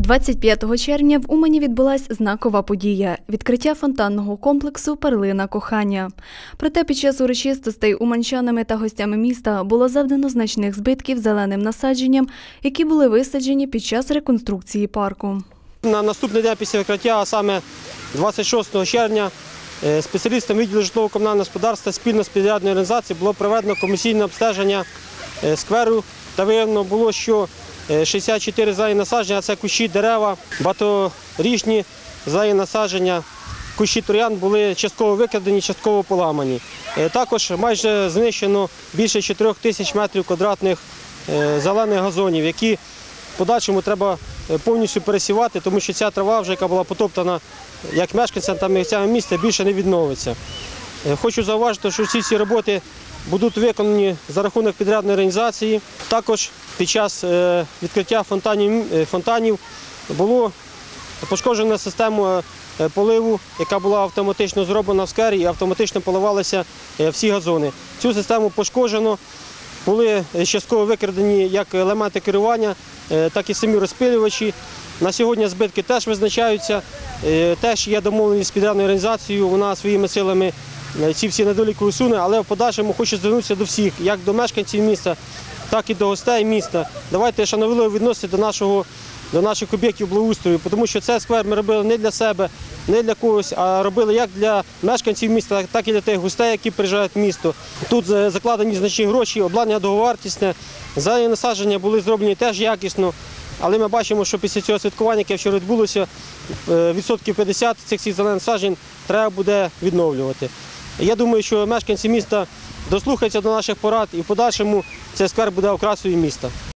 25 червня в Умані відбулась знакова подія відкриття фонтанного комплексу Перлина кохання. Проте під час урочистостей уманчанами та гостями міста було завдано значних збитків зеленим насадженням, які були висаджені під час реконструкції парку. На наступний день після відкриття, а саме 26 червня, е, спеціалістам відділу житлово-комунального господарства спільно з підрядною організацією було проведено комісійне обстеження е, скверу та виявлено було, що 64 зелені насадження, а це кущі дерева, багаторічні зелені насадження, кущі троян були частково викрадені, частково поламані. Е, Також майже знищено більше 4 тисяч метрів квадратних е, зелених газонів, які в подальшому треба е, повністю пересівати, тому що ця трава, вже яка була потоптана як мешканцям та місцями міста, більше не відновиться. Е, Хочу зауважити, що всі ці роботи будуть виконані за рахунок підрядної організації. Також під час е, відкриття фонтанів, е, фонтанів було пошкоджена система е, поливу, яка була автоматично зроблена в сквері і автоматично поливалися всі газони. Цю систему пошкоджено. Були частково викрадені як елементи керування, так і самі розпилювачі. На сьогодні збитки теж визначаються. Теж є домовленість з підрядною організацією, вона своїми силами ці всі недоліки усуне, але в подальшому хочу звернутися до всіх, як до мешканців міста, так і до гостей міста. Давайте шановливо відносити до нашого до наших об'єктів благоустрою, тому що цей сквер ми робили не для себе, не для когось, а робили як для мешканців міста, так і для тих гостей, які приїжджають в місто. Тут е, закладені значні гроші, обладнання договартісне, зелені насадження були зроблені теж якісно. Але ми бачимо, що після цього святкування, яке вчора відбулося, е, відсотків 50 цих зелених насаджень треба буде відновлювати. Я думаю, що мешканці міста дослухаються до наших порад і в подальшому цей сквер буде окрасою міста.